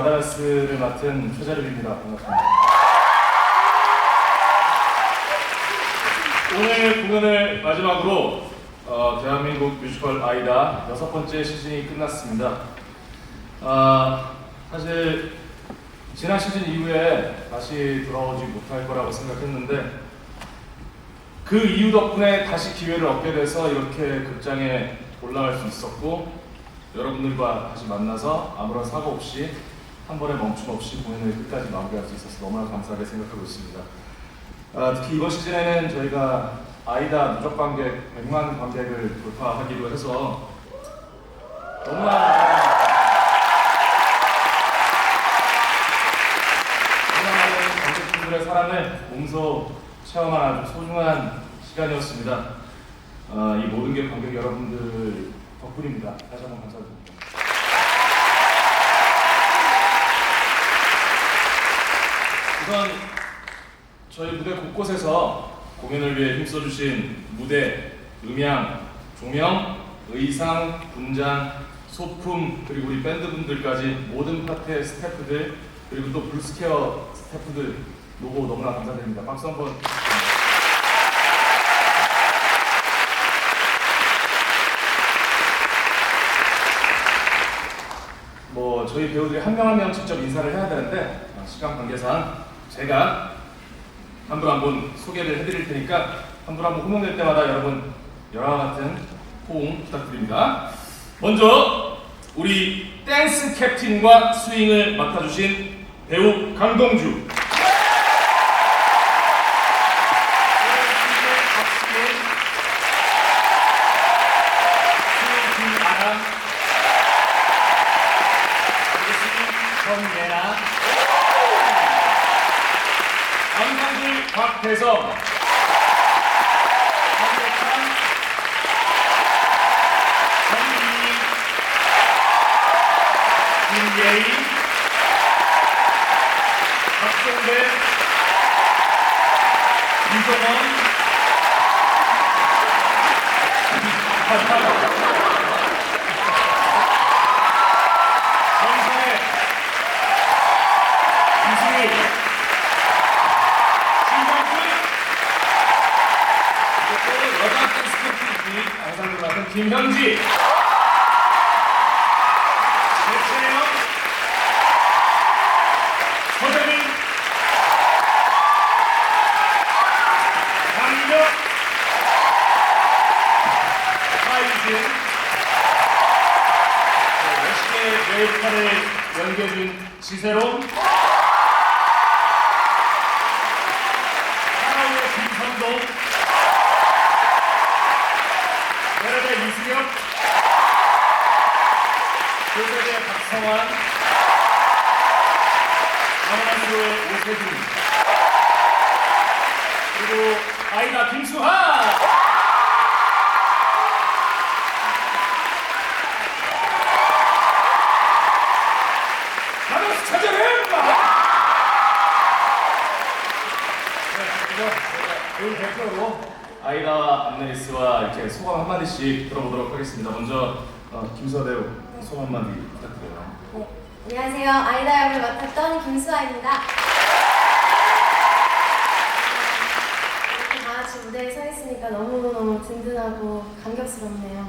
라다가스를 맡은 최자립입니다. 반갑습니다. 오늘 공연을 마지막으로 어, 대한민국 뮤지컬 아이다 여섯 번째 시즌이 끝났습니다. 아, 사실 지난 시즌 이후에 다시 돌아오지 못할 거라고 생각했는데 그 이유 덕분에 다시 기회를 얻게 돼서 이렇게 극장에 올라갈 수 있었고 여러분들과 다시 만나서 아무런 사고 없이 한 번의 멈춤 없이 공연을 끝까지 마무리할 수 있어서 너무나 감사하게 생각하고 있습니다. 아, 특히 이번 시즌에는 저희가 아이다 누적 관객 100만 관객을 돌파하기로 해서 너무나 관객분들의 사랑을 몸소 체험한 아주 소중한 시간이었습니다. 아, 이 모든 게 관객 여러분들 덕분입니다. 다시 한번 감사드립니다. 우선 저희 무대 곳곳에서 공연을 위해 힘써주신 무대, 음향, 조명, 의상, 분장, 소품 그리고 우리 밴드분들까지 모든 파트의 스태프들 그리고 또 블루스케어 스태프들 노고 너무나 감사드립니다. 박수 한번. 뭐 저희 배우들이 한 명 한 명 직접 인사를 해야 되는데 어, 시간 관계상 제가 한 분 한 분 소개를 해드릴 테니까 한 분 한 분 호명될 때마다 여러분 열화 같은 호응 부탁드립니다. 먼저 우리 댄스 캡틴과 스윙을 맡아주신 배우 강동주. 김아람 정예나 안상길 박태성 황백환 정민희 김예희 박종대 여자 댄스팀 안상을 맡은 김현지 배채영 서재민 강민혁 하이진 메이크업을 연기해준 지세롬 하나의 김선동. 메르의 이수경 교대의 박성환. 강원수의 오세준. 그리고 아이다 김수하 오늘 대표로 아이다와 안네리스와 이렇게 소감 한마디씩 들어보도록 하겠습니다. 먼저 어, 김수아 배우 소감 한마디 부탁드려요. 네, 안녕하세요. 아이다 역을 맡았던 김수아입니다. 이렇게 다 같이 무대에 서 있으니까 너무너무 든든하고 감격스럽네요.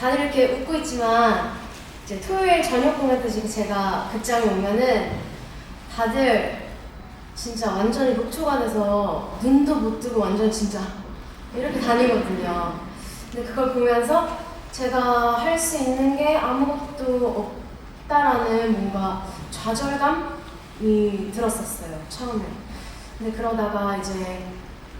다들 이렇게 웃고 있지만 이제 토요일 저녁 공연 때 지금 제가 극장에 오면은 다들 진짜 완전히 녹초가 돼서 눈도 못 뜨고 완전 진짜 이렇게 다니거든요. 근데 그걸 보면서 제가 할 수 있는 게 아무것도 없다라는 뭔가 좌절감이 들었었어요, 처음에. 근데 그러다가 이제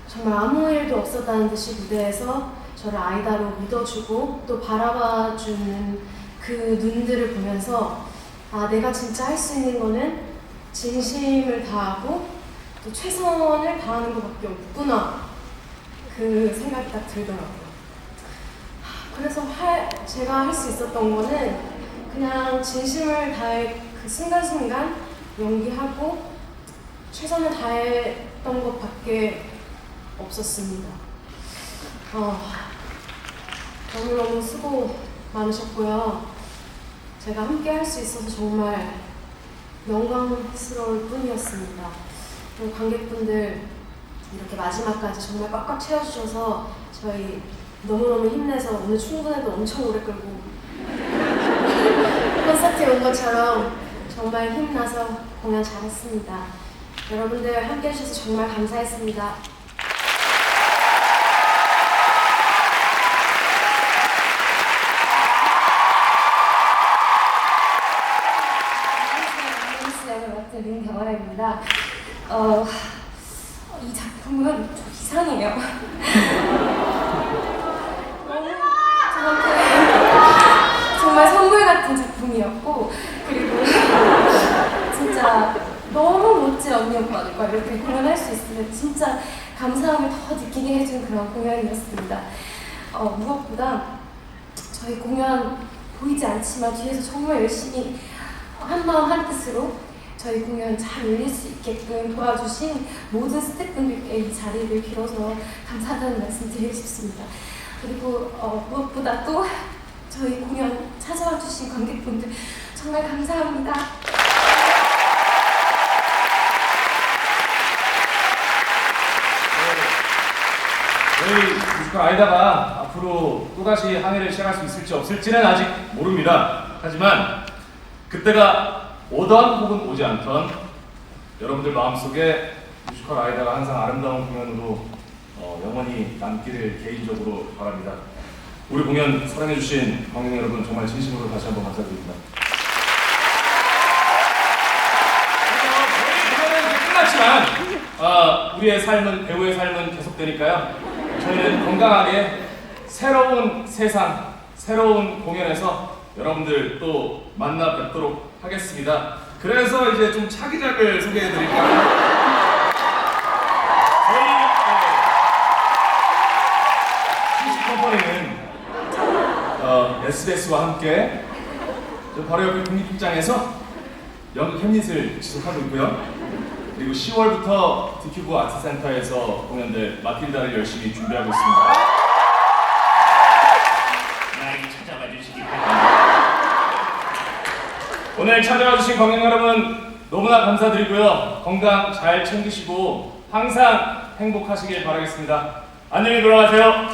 정말 아무 일도 없었다는 듯이 무대에서 저를 아이다로 믿어주고 또 바라봐주는 그 눈들을 보면서 아, 내가 진짜 할 수 있는 거는 진심을 다하고 또 최선을 다하는 것밖에 없구나. 그 생각이 딱 들더라고요. 하, 그래서 할, 제가 할 수 있었던 거는 그냥 진심을 다해 그 순간순간 연기하고 최선을 다했던 것밖에 없었습니다. 어, 너무너무 수고 많으셨고요. 제가 함께 할 수 있어서 정말 영광스러울 뿐이었습니다. 관객분들 이렇게 마지막까지 정말 꽉꽉 채워주셔서 저희 너무너무 힘내서 오늘 충분해도 엄청 오래 끌고 콘서트에 온 것처럼 정말 힘나서 공연 잘했습니다. 여러분들 함께 해주셔서 정말 감사했습니다. 안녕하세요. 맡은 링경아입니다. 어, 이 작품은 좀 이상해요. 너무 저한테 정말 선물 작품이었고 그리고 진짜 너무 멋진 언니 오빠들과 이렇게 공연할 수 있으면 진짜 감사함을 더 느끼게 해준 그런 공연이었습니다. 어, 무엇보다 저희 공연 보이지 않지만 뒤에서 정말 열심히 한 마음 한 뜻으로 저희 공연 잘 올릴 수 있게끔 도와주신 모든 스태프분들께 이 자리를 빌어서 감사하다는 말씀 드리고 싶습니다. 그리고 어, 무엇보다 또 저희 공연 찾아와 주신 관객분들 정말 감사합니다. 저희 뮤지컬 아이다가 앞으로 또다시 한 해를 시작할 수 있을지 없을지는 아직 모릅니다. 하지만 그때가 오던 혹은 오지 않던 여러분들 마음속에 뮤지컬 아이다가 항상 아름다운 공연으로 어, 영원히 남기를 개인적으로 바랍니다. 우리 공연 사랑해주신 관객 여러분 정말 진심으로 다시 한번 감사드립니다. 끝났지만 아, 우리의 삶은 배우의 삶은 계속되니까요. 저희는 건강하게 새로운 세상, 새로운 공연에서 여러분들 또 만나 뵙도록 하겠습니다. 그래서 이제 좀 차기작을 소개해드릴까요? 저희 뮤직 컴퍼니는 어, SBS와 함께 저 바로 옆에 국립극장에서 연극 햄릿을 지속하고 있고요. 그리고 10월부터 디큐브 아트센터에서 공연될 마틸다를 열심히 준비하고 있습니다. 많이 찾아봐 주시기 바랍니다. 오늘 찾아와 주신 관객 여러분 너무나 감사드리고요. 건강 잘 챙기시고 항상 행복하시길 바라겠습니다. 안녕히 돌아가세요.